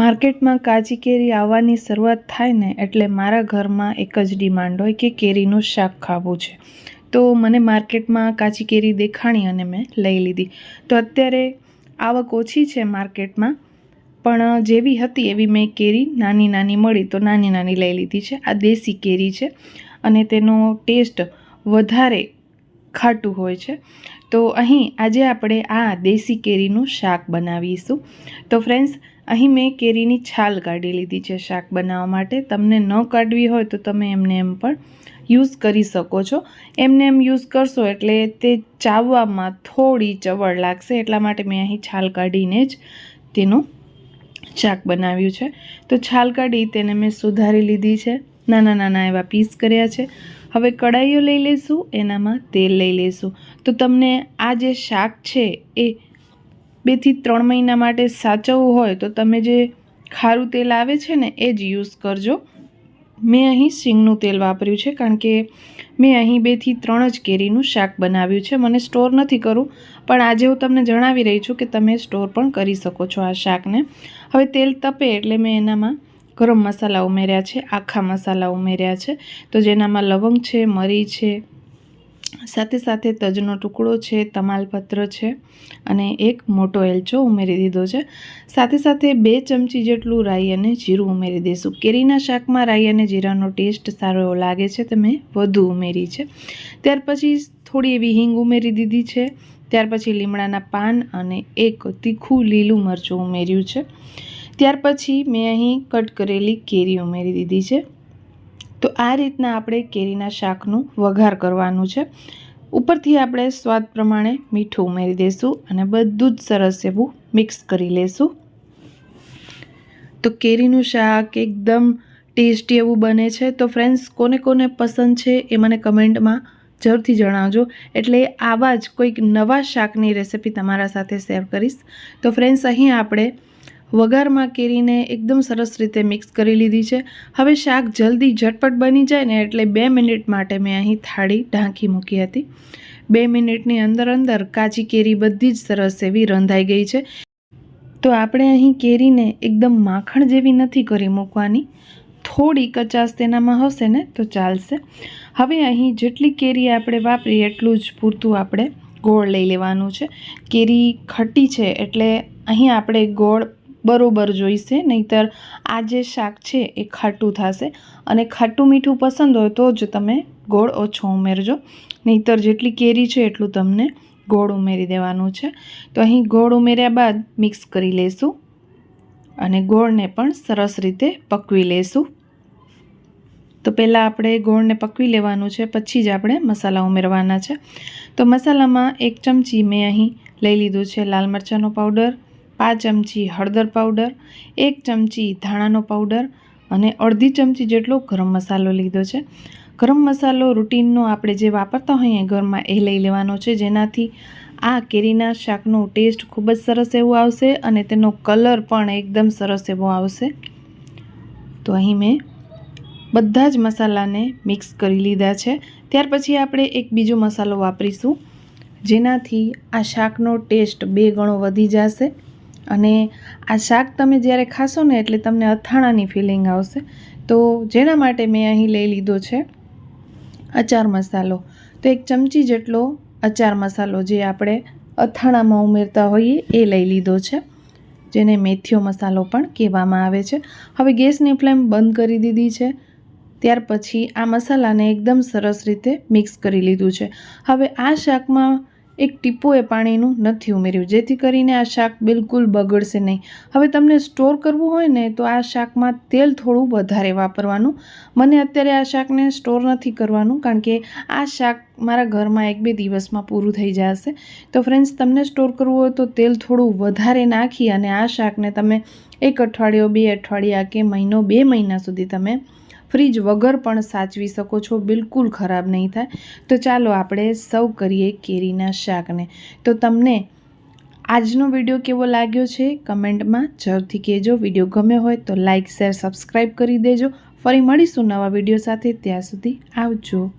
માર્કેટમાં કાચી કેરી આવવાની શરૂઆત થાય ને એટલે મારા ઘરમાં એક જ ડિમાન્ડ હોય કે કેરીનું શાક ખાવું છે. તો મને માર્કેટમાં કાચી કેરી દેખાણી અને મેં લઈ લીધી. તો અત્યારે આવક ઓછી છે માર્કેટમાં, પણ જેવી હતી એવી મેં કેરી નાની નાની મળી તો નાની નાની લઈ લીધી છે. આ દેશી કેરી છે અને તેનો ટેસ્ટ વધારે ખાટું હોય છે. તો અહીં આજે આપણે આ દેશી કેરીનું શાક બનાવીશું. તો ફ્રેન્ડ્સ અહીં મેં કેરીની છાલ કાઢી લીધી છે શાક બનાવવા માટે. તમને ન કાઢવી હોય તો તમે એમને એમ પણ યુઝ કરી શકો છો. એમને એમ યુઝ કરશો એટલે તે ચાવવામાં થોડી ચવડ લાગશે, એટલા માટે મેં અહીં છાલ કાઢીને જ તેનું શાક બનાવ્યું છે. તો છાલ કાઢી તેને મેં સુધારી લીધી છે. નાના નાના એવા પીસ કર્યા છે. હવે કડાઈઓ લઈ લઈશું, એનામાં તેલ લઈ લઈશું. તો તમને આ જે શાક છે એ બેથી ત્રણ મહિના માટે સાચવવું હોય તો તમે જે ખારું તેલ આવે છે ને, એ જ યુઝ કરજો. મેં અહીં સિંગનું તેલ વાપર્યું છે કારણ કે મેં અહીં બેથી ત્રણ જ કેરીનું શાક બનાવ્યું છે. મને સ્ટોર નથી કરવું, પણ આજે હું તમને જણાવી રહી છું કે તમે સ્ટોર પણ કરી શકો છો આ શાકને. હવે તેલ તપે એટલે મેં એનામાં ગરમ મસાલા ઉમેર્યા છે, આખા મસાલા ઉમેર્યા છે. તો જેનામાં લવંગ છે, મરી છે સાથે સાથે તજનો ટુકડો છે, તમાલપત્ર છે અને એક મોટો એલચો ઉમેરી દીધો છે. સાથે સાથે બે ચમચી જેટલું રાઈ અને જીરું ઉમેરી દઈશું કેરીના શાકમાં રાઈ અને જીરાનો ટેસ્ટ સારો એવો લાગે છે તમે વધુ ઉમેરી છે. ત્યાર પછી થોડી એવી હિંગ ઉમેરી દીધી છે. ત્યાર પછી લીમડાના પાન અને એક તીખું લીલું મરચું ઉમેર્યું છે. ત્યાર પછી મેં અહીં કટ કરેલી કેરી ઉમેરી દીધી છે. તો આ રીતના આપણે કેરીના શાકનું વઘાર કરવાનું છે. ઉપરથી આપણે સ્વાદ પ્રમાણે મીઠું ઉમેરી દઈશું અને બધું જ સરસ એવું મિક્સ કરી લઈશું તો કેરીનું શાક એકદમ ટેસ્ટી એવું બને છે. તો ફ્રેન્ડ્સ, કોને કોને પસંદ છે એ મને કમેન્ટમાં જરૂરથી જણાવજો. એટલે આવા જ કોઈક નવા શાકની રેસિપી તમારા સાથે શેર કરીશ. તો ફ્રેન્ડ્સ, અહીં આપણે વઘારમાં કેરીને એકદમ સરસ રીતે મિક્સ કરી લીધી છે. હવે શાક જલ્દી ઝટપટ બની જાય ને એટલે બે મિનિટ માટે મેં અહીં થાળી ઢાંકી મૂકી હતી. બે મિનિટની અંદર અંદર કાચી કેરી બધી જ સરસ એવી રંધાઈ ગઈ છે. તો આપણે અહીં કેરીને એકદમ માખણ જેવી નથી કરી મૂકવાની. થોડી કચાસ તેનામાં હશે ને તો ચાલશે. હવે અહીં જેટલી કેરી આપણે વાપરીએ એટલું જ પૂરતું આપણે ગોળ લઈ લેવાનું છે. કેરી ખટ્ટી છે એટલે અહીં આપણે ગોળ બરોબર જોઈશે, નહીંતર આ જે શાક છે એ ખાટું થશે. અને ખાટું મીઠું પસંદ હોય તો જ તમે ગોળ ઓછો ઉમેરજો. નહીંતર જેટલી કેરી છે એટલું તમને ગોળ ઉમેરી દેવાનું છે. તો અહીં ગોળ ઉમેર્યા બાદ મિક્સ કરી લઈશું અને ગોળને પણ સરસ રીતે પકવી લઈશું તો પહેલાં આપણે ગોળને પકવી લેવાનું છે, પછી જ આપણે મસાલા ઉમેરવાના છે. તો મસાલામાં એક ચમચી મેં અહીં લઈ લીધું છે લાલ મરચાંનો પાવડર પાંચ ચમચી હળદર પાવડર, એક ચમચી ધાણાનો પાવડર અને અડધી ચમચી જેટલો ગરમ મસાલો લીધો છે. ગરમ મસાલો રૂટીનનો આપણે જે વાપરતા હોઈએ ઘરમાં એ લઈ લેવાનો છે. જેનાથી આ કેરીના શાકનો ટેસ્ટ ખૂબ જ સરસ એવો આવશે અને તેનો કલર પણ એકદમ સરસ એવો આવશે. તો અહીં મેં બધા જ મસાલાને મિક્સ કરી લીધા છે. ત્યાર પછી આપણે એક બીજો મસાલો વાપરીશું. જેનાથી આ શાકનો ટેસ્ટ બે ગણો વધી જશે. અને આ શાક તમે જ્યારે ખાશો ને એટલે તમને અથાણાની ફિલિંગ આવશે. તો જેના માટે મેં અહીં લઈ લીધો છે અચાર મસાલો. તો એક ચમચી જેટલો અચાર મસાલો જે આપણે અથાણામાં ઉમેરતા હોઈએ એ લઈ લીધો છે, જેને મેથીઓ મસાલો પણ કહેવામાં આવે છે. હવે ગેસની ફ્લેમ બંધ કરી દીધી છે. ત્યાર પછી આ મસાલાને એકદમ સરસ રીતે મિક્સ કરી લીધું છે. હવે આ શાકમાં એક ટીપોએ પાણીનું નથી ઉમેર્યું. જેથી કરીને આ શાક બિલકુલ બગડશે નહીં. હવે તમને સ્ટોર કરવું હોય ને, તો આ શાકમાં તેલ થોડું વધારે વાપરવાનું. મને અત્યારે આ શાકને સ્ટોર નથી કરવાનું, કારણ કે આ શાક મારા ઘરમાં એક બે દિવસમાં પૂરું થઈ જશે. તો ફ્રેન્ડ્સ તમને સ્ટોર કરવું હોય તો તેલ થોડું વધારે નાખી અને આ શાકને તમે એક અઠવાડિયો, બે અઠવાડિયા કે મહિનો, બે મહિના સુધી તમે ફ્રીજ વગર પણ સાચવી શકો છો, બિલકુલ ખરાબ નહીં થાય. તો ચાલો આપણે સૌ કરીએ કેરીના શાકને. તો તમને આજનો વીડિયો કેવો લાગ્યો છે? કમેન્ટમાં જરૂરથી કહેજો. વીડિયો ગમે હોય તો લાઇક શેર, સબસ્ક્રાઈબ કરી દેજો. ફરી મળીશું નવા વીડિયો સાથે. ત્યાં સુધી આવજો.